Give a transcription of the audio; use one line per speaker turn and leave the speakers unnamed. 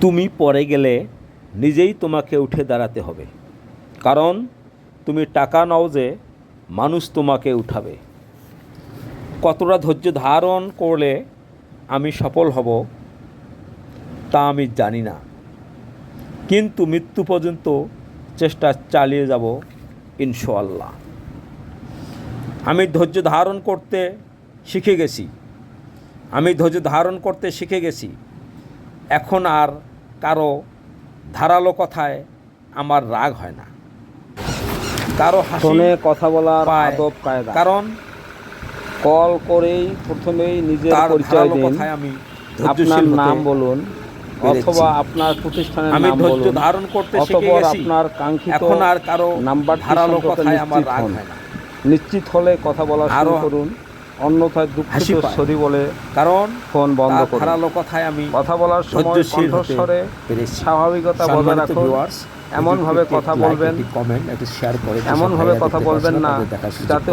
তুমি পরে গেলে নিজেই তোমাকে উঠে দাঁড়াতে হবে। কারণ তুমি টাকা নাও যে মানুষ তোমাকে উঠাবে। কতটা ধৈর্য ধারণ করলে আমি সফল হব তা আমি জানি না। কিন্তু মৃত্যু পর্যন্ত চেষ্টা চালিয়ে যাব ইনশাল্লাহ আমি ধৈর্য ধারণ করতে শিখে গেছি। আমি ধৈর্য ধারণ করতে শিখে গেছি। এখন আর কারও ধারালো কথায় আমার রাগ হয় না। কারও হাসি
ফোনে কথা বলার আদব কায়দা।
কারণ
কল করেই প্রথমেই নিজের পরিচয় দিন।
কথায় আমি
আপনার নাম বলুন অথবা আপনার প্রতিষ্ঠানের
আমি
নাম
ধৈর্য ধারণ করতে শিখে গেছি।
আপনার কাঙ্ক্ষিত
এখন আর কারও
নাম্বার
ধারালো কথায় আমার রাগ হয় না।
নিশ্চিত হলে কথা বলা শুরু
আরও
করুন। অন্যথায়
দুঃখ
দুঃখিত সরি বলে
কারণ
ফোন বন্ধ করুন।
ধারালো কথায় আমি
কথা বলার সময় কণ্ঠস্বরে স্বাভাবিকতা বজায় রাখুন।
viewers,
এমন ভাবে কথা বলবেন
কমেন্ট একটু শেয়ার করে
এমন ভাবে কথা বলবেন না যাতে